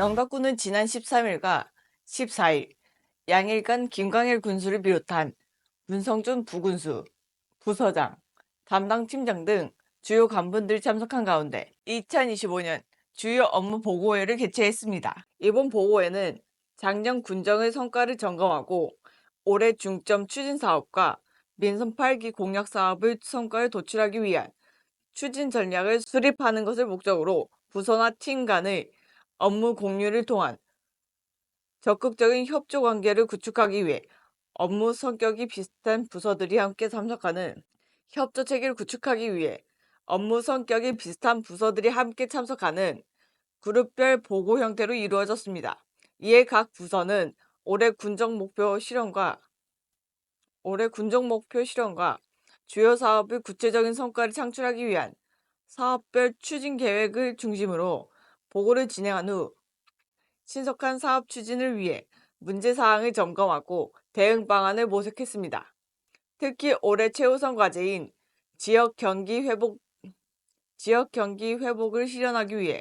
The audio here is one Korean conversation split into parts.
영덕군은 지난 13일과 14일 양일간 김광일 군수를 비롯한 문성준 부군수, 부서장, 담당 팀장 등 주요 간분들이 참석한 가운데 2025년 주요 업무 보고회를 개최했습니다. 이번 보고회는 작년 군정의 성과를 점검하고 올해 중점 추진 사업과 민선 8기 공약 사업의 성과를 도출하기 위한 추진 전략을 수립하는 것을 목적으로 부서나 팀 간의 업무 공유를 통한 적극적인 협조 관계를 구축하기 위해 업무 성격이 비슷한 부서들이 함께 참석하는 협조 체계를 구축하기 위해 업무 성격이 비슷한 부서들이 함께 참석하는 그룹별 보고 형태로 이루어졌습니다. 이에 각 부서는 올해 군정 목표 실현과 올해 군정 목표 실현과 주요 사업의 구체적인 성과를 창출하기 위한 사업별 추진 계획을 중심으로 보고를 진행한 후 신속한 사업 추진을 위해 문제 사항을 점검하고 대응 방안을 모색했습니다. 특히 올해 최우선 과제인 지역 경기 회복 지역 경기 회복을 실현하기 위해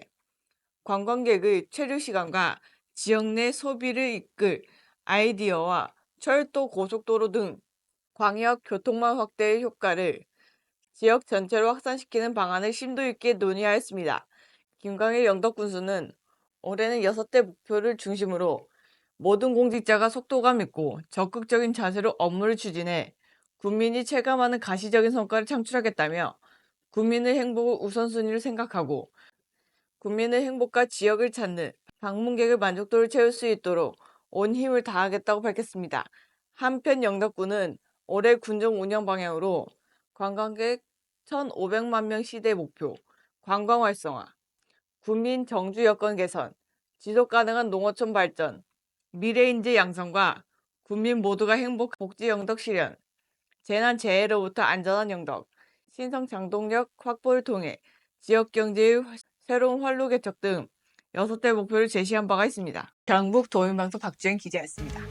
관광객의 체류 시간과 지역 내 소비를 이끌 아이디어와 철도 고속도로 등 광역 교통망 확대의 효과를 지역 전체로 확산시키는 방안을 심도 있게 논의하였습니다. 김광일 영덕군수는 올해는 6대 목표를 중심으로 모든 공직자가 속도감 있고 적극적인 자세로 업무를 추진해 국민이 체감하는 가시적인 성과를 창출하겠다며 국민의 행복을 우선순위로 생각하고 국민의 행복과 지역을 찾는 방문객의 만족도를 채울 수 있도록 온 힘을 다하겠다고 밝혔습니다. 한편 영덕군은 올해 군정 운영 방향으로 관광객 1,500만 명 시대 목표, 관광 활성화, 국민 정주 여건 개선, 지속 가능한 농어촌 발전, 미래 인재 양성과 국민 모두가 행복 복지 영덕 실현, 재난 재해로부터 안전한 영덕, 신성 장동력 확보를 통해 지역 경제의 활- 새로운 활로 개척 등 6대 목표를 제시한 바가 있습니다. 경북 도민방송 박지현 기자였습니다.